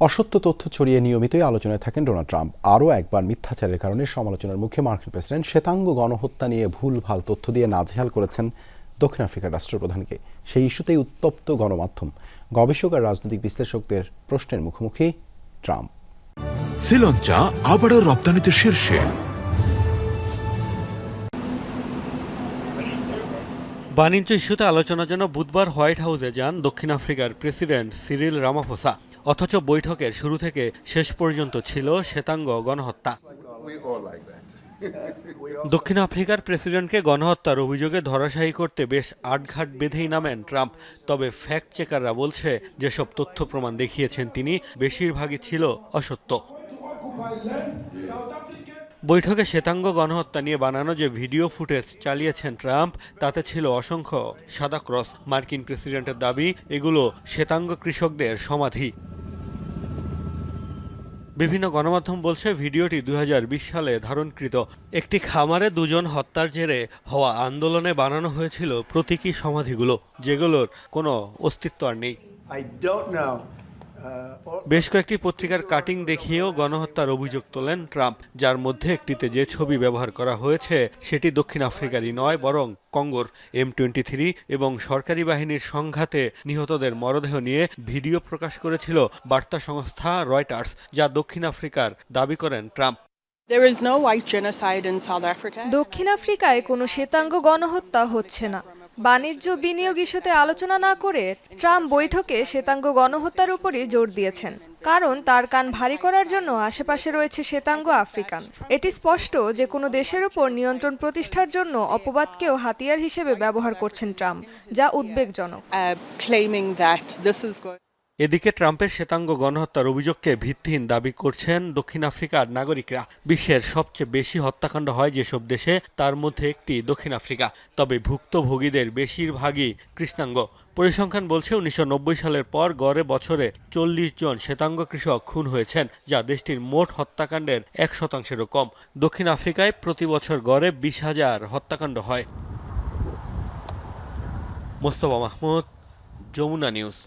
অসত্য তথ্য ছড়িয়ে নিয়মিতই আলোচনায় থাকেন ডোনাল্ড ট্রাম্প। আরও একবার মিথ্যাচারের কারণে সমালোচনার মুখে মার্কিন প্রেসিডেন্ট শ্বেতাঙ্গ গণহত্যা নিয়ে ভুলভাল তথ্য দিয়ে নাজেহাল করেছেন দক্ষিণ আফ্রিকার রাষ্ট্রপ্রধানকে। সেই ইস্যুতেই উত্তপ্ত গণমাধ্যম। গবেষক আর রাজনৈতিক বিশ্লেষকদের প্রশ্নের মুখোমুখি ট্রাম্প। শ্রীলঙ্কা আবারও রপ্তানিতে শীর্ষে। বাণিজ্য ইস্যুতে আলোচনার জন্য বুধবার হোয়াইট হাউসে যান দক্ষিণ আফ্রিকার প্রেসিডেন্ট সিরিল রামাফোসা। অথচ বৈঠকের শুরু থেকে শেষ পর্যন্ত ছিল শ্বেতাঙ্গ গণহত্যা. দক্ষিণ আফ্রিকার প্রেসিডেন্টকে গণহত্যার অভিযোগে ধরাশায়ী করতে বেশ আটঘাট বেঁধেই নামেন ট্রাম্প। তবে ফ্যাক্ট চেকাররা বলছে, যেসব তথ্য প্রমাণ দেখিয়েছেন তিনি, বেশিরভাগই ছিল অসত্য। বৈঠকে শ্বেতাঙ্গ গণহত্যা নিয়ে বানানো যে ভিডিও ফুটেজ চালিয়েছেন ট্রাম্প, তাতে ছিল অসংখ্য সাদা ক্রস। মার্কিন প্রেসিডেন্টের দাবি, এগুলো শ্বেতাঙ্গ কৃষকদের সমাধি। বিভিন্ন গণমাধ্যম বলছে ভিডিওটি দুই হাজার বিশ সালে ধারণকৃত একটি খামারে দুজন হত্যার জেরে হওয়া আন্দোলনে বানানো হয়েছিল প্রতীকী সমাধিগুলো, যেগুলোর কোনো অস্তিত্ব আর নেই I don't know. বেশ কয়েকটি পত্রিকার কাটিং দেখিয়েও গণহত্যার অভিযোগ তোলেন ট্রাম্প যার মধ্যে একটিতে যে ছবি ব্যবহার করা হয়েছে সেটি দক্ষিণ আফ্রিকারই নয় বরং কঙ্গোর এম টোয়েন্টি থ্রি এবং সরকারি বাহিনীর সংঘাতে নিহতদের মরদেহ নিয়ে ভিডিও প্রকাশ করেছিল বার্তা সংস্থা রয়টার্স যা দক্ষিণ আফ্রিকার দাবি করেন ট্রাম্প। দক্ষিণ আফ্রিকায় কোনো শ্বেতাঙ্গ গণহত্যা হচ্ছে না। বাণিজ্য বিনিয়োগ ইস্যুতে আলোচনা না করে ট্রাম্প বৈঠকে শ্বেতাঙ্গ গণহত্যার উপরই জোর দিয়েছেন, কারণ তার কান ভারী করার জন্য আশেপাশে রয়েছে শ্বেতাঙ্গ আফ্রিকান। এটি স্পষ্ট যে কোনো দেশের উপর নিয়ন্ত্রণ প্রতিষ্ঠার জন্য অপবাদকেও হাতিয়ার হিসেবে ব্যবহার করছেন ট্রাম্প, যা উদ্বেগজনক। এদিকে ট্রাম্পের শ্বেতাঙ্গ গণহত্যার অভিযোগকে ভিত্তিহীন দাবি করছেন দক্ষিণ আফ্রিকার নাগরিকরা। বিশ্বের সবচেয়ে বেশি হত্যাকাণ্ড হয় যেসব দেশে, তার মধ্যে একটি দক্ষিণ আফ্রিকা। তবে ভুক্তভোগীদের বেশিরভাগই কৃষ্ণাঙ্গ। পরিসংখ্যান বলছে, উনিশশো নব্বই সালের পর গড়ে বছরে চল্লিশ জন শ্বেতাঙ্গ কৃষক খুন হয়েছেন, যা দেশটির মোট হত্যাকাণ্ডের এক শতাংশেরও কম। দক্ষিণ আফ্রিকায় প্রতি বছর গড়ে বিশ হাজার হত্যাকাণ্ড হয়। মোস্তফা মাহমুদ, যমুনা নিউজ।